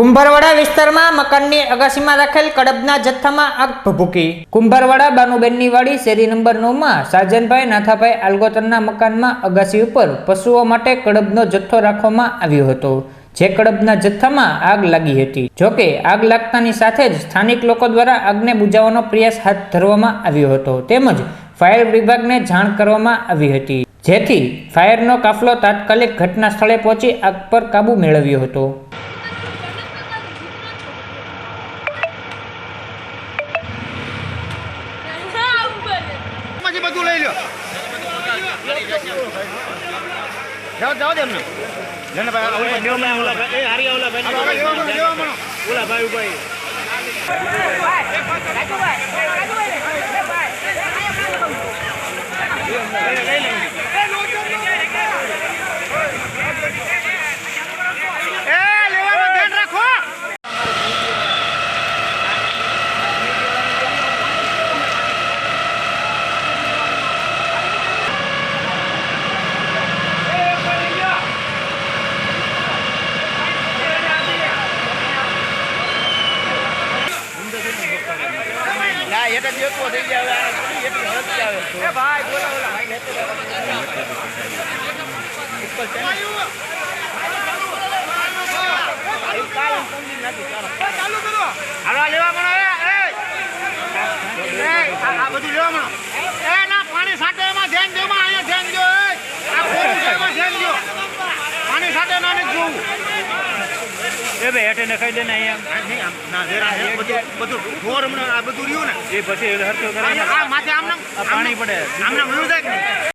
કુંભારવાડા વિસ્તારમાં મકાનની અગાસીમાં રાખેલ કડબના જથ્થામાં આગ ભભૂકી. કુંભારવાડા બાનુબેનની વાડી શેરી નંબર નવમાં સાજનભાઈ નાથાભાઈ આલ્ગોતરના મકાનમાં અગાસી ઉપર પશુઓ માટે કડબનો જથ્થો રાખવામાં આવ્યો હતો, જે કડબના જથ્થામાં આગ લાગી હતી. જોકે આગ લાગતાની સાથે જ સ્થાનિક લોકો દ્વારા આગને બુજાવવાનો પ્રયાસ હાથ ધરવામાં આવ્યો હતો, તેમજ ફાયર વિભાગને જાણ કરવામાં આવી હતી, જેથી ફાયરનો કાફલો તાત્કાલિક ઘટના સ્થળે પહોંચી આગ પર કાબુ મેળવ્યો હતો માંથી બધું લઈ લ્યો. જાઓ જાઓ દે એમને. જેને ભાઈ ઓલા ભાઈ લેવા મળો. હાલો, હાલો, લેવા મળો, લેવા મળો. એ લેવામાં ધ્યાન રાખો ના એક જ એકવો થઈ હળદ આવે એ ભાઈ બોલા બોલા ભાઈ જાઓ. ઉપર છે ચાલો. હાલો, આ લેવા મળો, એ, એ. એ, આ આ બધું લેવા મળો. એ, ના, પાણી સાટે એમાં ધ્યાન દો, એમાં અહીંયા ધ્યાન દો, એ. આ ખોટું છે, એમાં ધ્યાન દો. પાણી સાટે ના નથી જોવું. એ ભાઈ હેઠે નખાઈ દે ને અહીંયા. ના, જરા, એ બધું બધું ઢોર હમણાં આ બધું રહ્યું ને. એ પછી હરતો કરે આ માથે આમ નામ પાણી પડે. આમ નામ જાય?